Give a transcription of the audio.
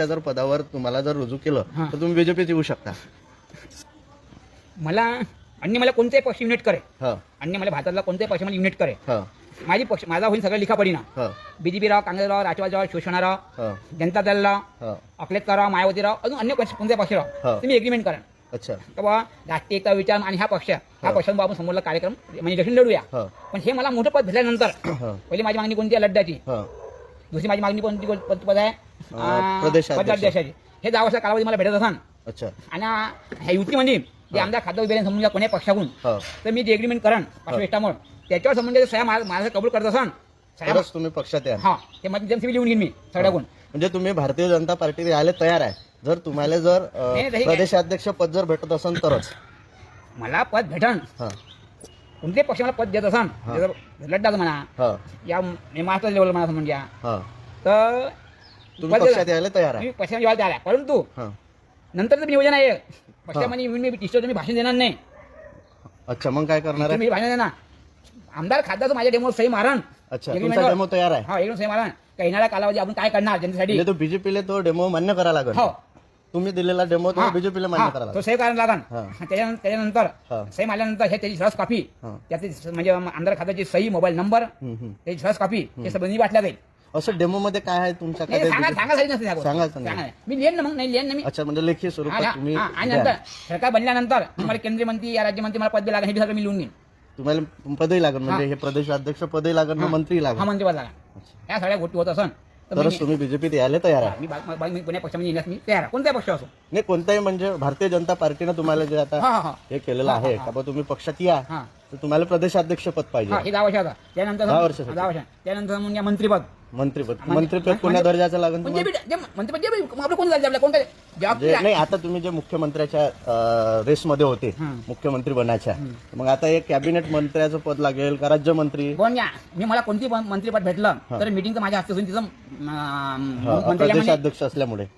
पक्षाच्या जर पदावर तुम्हाला जर रुजू केलं हा. तर तुम्ही बीजेपीत येऊ शकता. मला अन्य मला कोणतेही पक्ष युनिट करे. हा. अन्य मला भारतातला कोणत्याही पक्ष मला युनिट करे. हा. माझी पक्ष माझा होईल सगळं लिखापडी ना हा. बीजेपी राव काँग्रेस राव राष्ट्रवादी राव शिवसेना राव हा. जनता दल राव हा. अखिलेश राव मायावती राव अजून अन्य पक्ष कोणत्याही पक्ष हा. राव तुम्ही एग्रीमेंट करा. अच्छा. का बाबा राष्ट्रीय एकता विचार आणि हा पक्ष हा. पक्षांवर आपण समोरला कार्यक्रम म्हणजे इलेक्शन लढूया. हा. पण हे मला मोठं पद भेटल्यानंतर हा. पहिली माझी मागणी कोणती आहे लड्डाची हा. दुसरी माझी मागणी कोणती कोण- पद पद आहे? अं, प्रदेशाध्यक्ष. पदाध्यक्षाची हे दहा वर्ष कालावधी मला भेटत असाल अच्छा. आणि ह्या युतीमध्ये जे. आमदार खातं उभे समजून घ्या कोण्या पक्षाकडून हा. तर मी जे एग्रीमेंट करण पाचव्या इष्टामुळे त्याच्यावर संबंधित सह्या माझं कबूल करत सह्या तरच तुम्ही पक्षात या. हा ते माझी सिव्हिल लिहून घेईन मी सगळ्याकडून. म्हणजे तुम्ही भारतीय जनता पार्टीत यायला तयार आहे. जर तुम्हाला जर अ, नाही, नाही, प्रदेशाध्यक्ष पद जर भेटत असेल तरच. मला पद भेटन. हा. कोणते पक्ष मला पद देत असाल हा. जर लड्डाचं म्हणा हा. या मास्टर लेवल म्हणा हा. तर तुम्ही पद- पक्षात यायला तयार आहे. पक्षामध्ये परंतु हा. नंतरचं नियोजन आहे. पक्षामध्ये येऊन मी टीचर मी भाषण देणार नाही. अच्छा मग काय करणार आहे? मी भाषण देणार आमदार खासदार माझ्या डेमो सही मारण अच्छा तुमचा. डेमो तयार आहे. हा एकदम सही मारण का येणाऱ्या कालावधी आपण काय करणार जनतेसाठी? म्हणजे तो बीजेपीला तो डेमो मान्य करा लागेल. हो. तुम्ही दिलेला डेमो तो हा. बीजेपीला मान्य करा तो लागेल. सही करायला हा. त्याच्यानं- त्याच्यानंतर. सही मारल्यानंतर हे त्याची सरस कॉपी. हा. त्याची म्हणजे आमदार खात्याची सही मोबाईल नंबर हम्म, हम्म. त्याची सरस कॉपी. हे सगळं वाटल्या जाईल. असं डेमो मध्ये काय आहे तुमच्या नाही, सांगा? सांगा त्या गोष्टी. सांगा. मी लिहिन ना मग नाही लिहिन ना मी. अच्छा म्हणजे लेखी स्वरूपात हा, तुम्ही हा, आणि. नंतर सरकार बनल्यानंतर मला केंद्रीय मंत्री या राज्यमंत्री मला पद लागेल हे बी सगळं मी लिहून घेईन. तुम्हाला पदही लागेल म्हणजे हे. प्रदेशाध्यक्ष पदही लागेल ना. मंत्री हा लागेल मंत्री पद लागेल. या सगळ्या गोष्टी होत असन तर तरच मी- तुम्ही बीजेपीत यायला तयार आहे. मी बा- बा- मी पुण्या पक्षामध्ये येण्यास मी तयार आहे. कोणत्या पक्ष असो नाही कोणताही म्हणजे भारतीय जनता पार्टीनं तुम्हाला जे आता हा हा हा. हे केलेलं आहे का बा तुम्ही पक्षात या. हा. तर तुम्हाला प्रदेशाध्यक्ष पद हा पाहिजे. हे दहा वर्षाचा त्यानंतर दहा वर्षासाठी. दहा वर्ष. त्यानंतर मग या मंत्रीपद. मंत्रीपद. मंत्रीपद कोण्या दर्जाचं लागेल म्हणजे तुम्हाला? बी- जे मंत्रीपद जे बी- आपलं कोण कोणतं जे- नाही आता तुम्ही जे मुख्यमंत्र्याच्या रेसमध्ये होते. मुख्यमंत्री बनायच्या. मग आता एक कॅबिनेट मंत्र्याचं पद लागेल का राज्यमंत्री? कोण या मी मला कोणती पण मंत्रीपद भेटलं. तर मीटिंग तर माझ्या हस्ते होईल तिथं हा, प्रदेशाध्यक्ष असल्यामुळे.